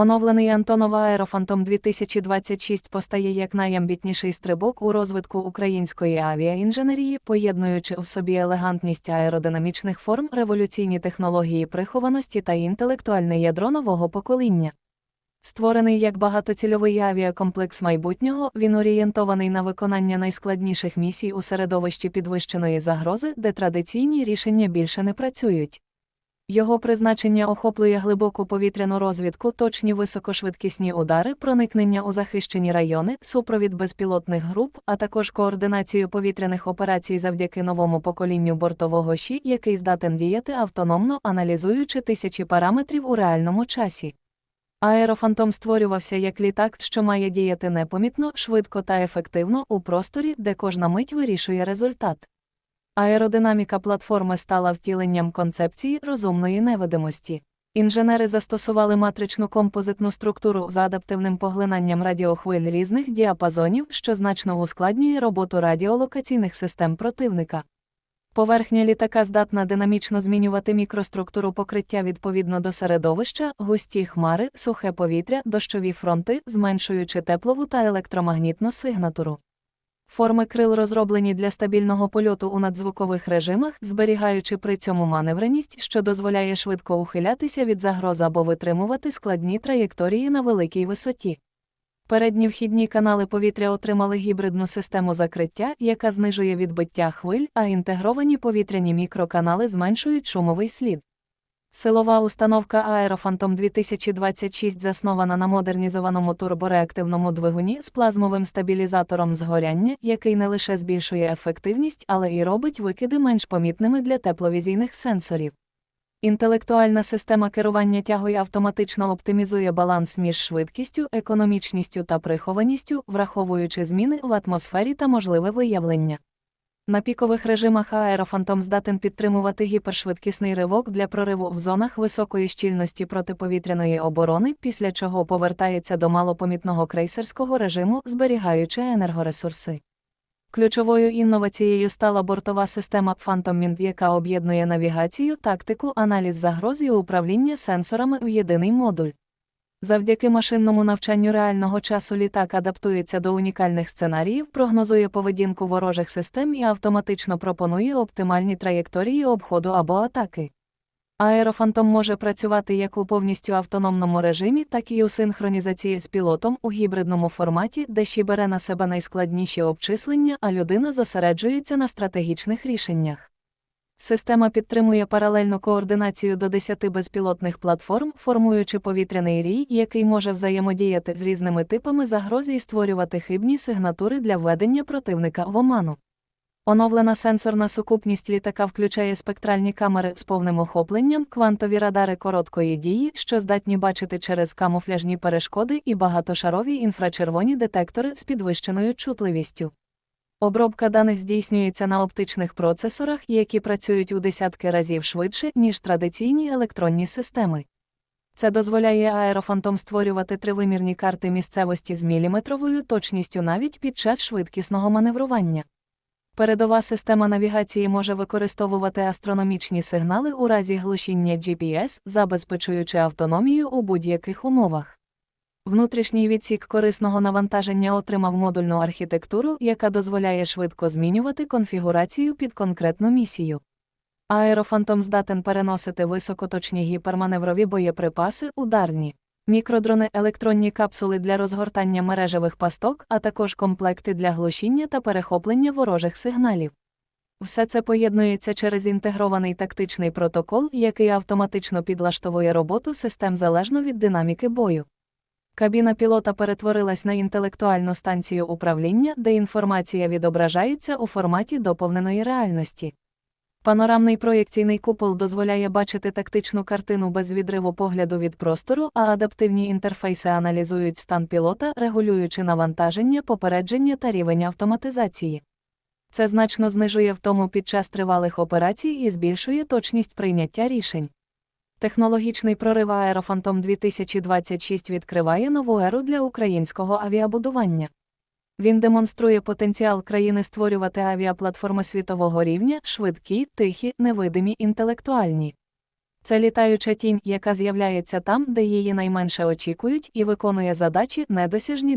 Оновлений Антонов Аерофантом 2026 постає як найамбітніший стрибок у розвитку української авіаінженерії, поєднуючи в собі елегантність аеродинамічних форм, революційні технології прихованості та інтелектуальне ядро нового покоління. Створений як багатоцільовий авіакомплекс майбутнього, він орієнтований на виконання найскладніших місій у середовищі підвищеної загрози, де традиційні рішення більше не працюють. Його призначення охоплює глибоку повітряну розвідку, точні високошвидкісні удари, проникнення у захищені райони, супровід безпілотних груп, а також координацію повітряних операцій завдяки новому поколінню бортового ЩІ, який здатен діяти автономно, аналізуючи тисячі параметрів у реальному часі. Аерофантом створювався як літак, що має діяти непомітно, швидко та ефективно у просторі, де кожна мить вирішує результат. Аеродинаміка платформи стала втіленням концепції розумної невидимості. Інженери застосували матричну композитну структуру з адаптивним поглинанням радіохвиль різних діапазонів, що значно ускладнює роботу радіолокаційних систем противника. Поверхня літака здатна динамічно змінювати мікроструктуру покриття відповідно до середовища, густі хмари, сухе повітря, дощові фронти, зменшуючи теплову та електромагнітну сигнатуру. Форми крил розроблені для стабільного польоту у надзвукових режимах, зберігаючи при цьому маневреність, що дозволяє швидко ухилятися від загроз або витримувати складні траєкторії на великій висоті. Передні вхідні канали повітря отримали гібридну систему закриття, яка знижує відбиття хвиль, а інтегровані повітряні мікроканали зменшують шумовий слід. Силова установка Аерофантом 2026 заснована на модернізованому турбореактивному двигуні з плазмовим стабілізатором згоряння, який не лише збільшує ефективність, але і робить викиди менш помітними для тепловізійних сенсорів. Інтелектуальна система керування тягою автоматично оптимізує баланс між швидкістю, економічністю та прихованістю, враховуючи зміни в атмосфері та можливе виявлення. На пікових режимах аерофантом здатен підтримувати гіпершвидкісний ривок для прориву в зонах високої щільності протиповітряної оборони, після чого повертається до малопомітного крейсерського режиму, зберігаючи енергоресурси. Ключовою інновацією стала бортова система Phantom Mind, яка об'єднує навігацію, тактику, аналіз загроз і управління сенсорами в єдиний модуль. Завдяки машинному навчанню реального часу літак адаптується до унікальних сценаріїв, прогнозує поведінку ворожих систем і автоматично пропонує оптимальні траєкторії обходу або атаки. Аерофантом може працювати як у повністю автономному режимі, так і у синхронізації з пілотом у гібридному форматі, де ще бере на себе найскладніші обчислення, а людина зосереджується на стратегічних рішеннях. Система підтримує паралельну координацію до 10 безпілотних платформ, формуючи повітряний рій, який може взаємодіяти з різними типами загрози і створювати хибні сигнатури для введення противника в оману. Оновлена сенсорна сукупність літака включає спектральні камери з повним охопленням, квантові радари короткої дії, що здатні бачити через камуфляжні перешкоди і багатошарові інфрачервоні детектори з підвищеною чутливістю. Обробка даних здійснюється на оптичних процесорах, які працюють у десятки разів швидше, ніж традиційні електронні системи. Це дозволяє аерофантом створювати тривимірні карти місцевості з міліметровою точністю навіть під час швидкісного маневрування. Передова система навігації може використовувати астрономічні сигнали у разі глушіння GPS, забезпечуючи автономію у будь-яких умовах. Внутрішній відсік корисного навантаження отримав модульну архітектуру, яка дозволяє швидко змінювати конфігурацію під конкретну місію. Аерофантом здатен переносити високоточні гіперманеврові боєприпаси, ударні, мікродрони, електронні капсули для розгортання мережевих пасток, а також комплекти для глушіння та перехоплення ворожих сигналів. Все це поєднується через інтегрований тактичний протокол, який автоматично підлаштовує роботу систем залежно від динаміки бою. Кабіна пілота перетворилась на інтелектуальну станцію управління, де інформація відображається у форматі доповненої реальності. Панорамний проєкційний купол дозволяє бачити тактичну картину без відриву погляду від простору, а адаптивні інтерфейси аналізують стан пілота, регулюючи навантаження, попередження та рівень автоматизації. Це значно знижує втому під час тривалих операцій і збільшує точність прийняття рішень. Технологічний прорив Аерофантом 2026 відкриває нову еру для українського авіабудування. Він демонструє потенціал країни створювати авіаплатформи світового рівня, швидкі, тихі, невидимі, інтелектуальні. Це літаюча тінь, яка з'являється там, де її найменше очікують, і виконує задачі, недосяжні